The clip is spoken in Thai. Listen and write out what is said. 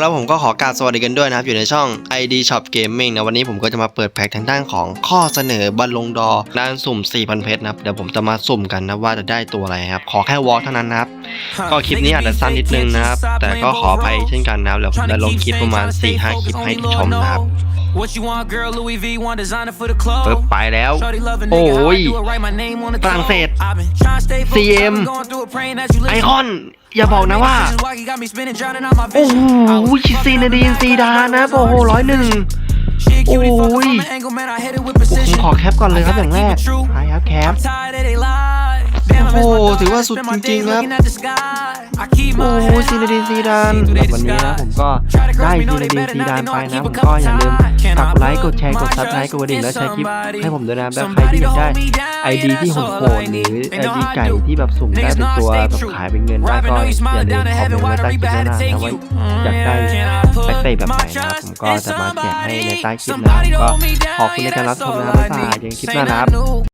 แล้วผมก็ขอกราบสวัสดีกันด้วยนะครับ อยู่ในช่อง ID Shop Gaming นะ วันนี้ผมก็จะมาเปิดแพ็คทางด้านของข้อเสนอบอลลงดอร์ด้านสุ่ม 4,000 เพชรนะครับ เดี๋ยวผมจะมาสุ่มกันนะว่าจะได้ตัวอะไรครับ ขอแค่วอลเท่านั้นนะครับ ก็คลิปนี้อาจจะสั้นนิดนึงนะครับ แต่ก็ขออภัยเช่นกันนะครับเดี๋ยวผมจะลงคลิปประมาณ 4-5 คลิปให้ชมนะครับ What you want, girl? Louis V, one designer for the club. ปึ๊บไปแล้ว Shorty love a โอ้ nigga, how I ย do it, write my name on the ฝรั่งเศส I've been trying to stay focused, CM I've been going through it, praying that you ไอ listen. คอน อย่าบอกนะว่า This is why you got me spinning, drowning out my โอ้ vision. โหซีนาดีนซีดานนะโอ้โหร้อยหนึ่ง She a cutie, fuck โอ้ย from an angle, man, I hit it with ผม precision. ขอแคปก่อนเลยครับอย่างแรก I gotta keep it true. ใช่ครับแคป I'm tired that they lie. Damn, I miss โอ้ my โห dog, ถือว่า I สุด spend my จริง days ๆครับ looking at the sky. I keep โอ้ my โห head ซีนาดีนซีดาน high. แบบวันนี้นะผมก็ได้ซีนาดีนซีดานไปนะผมก็อย่าลืมฝากกดไลค์ กดแชร์กดซับสไครต์กดกระดิ่งแล้วแชร์คลิปให้ผมด้วยนะแบบใครที่อยากได้ไอดีที่โหดๆหรือไอดีไก่ที่แบบสุ่มได้เป็นตัวแบบขายเป็นเงินได้ก็อย่าลืมคอมเมนต์ไว้ใต้คลิปด้วยนะนะว่าอยากได้แบ็คเตย์แบบไหนนะครับผมก็จะมาแจกให้ในใต้คลิปนะครับก็ขอบคุณในการรับชมนะครับบ๊ายบายยังคลิปหน้านะครับ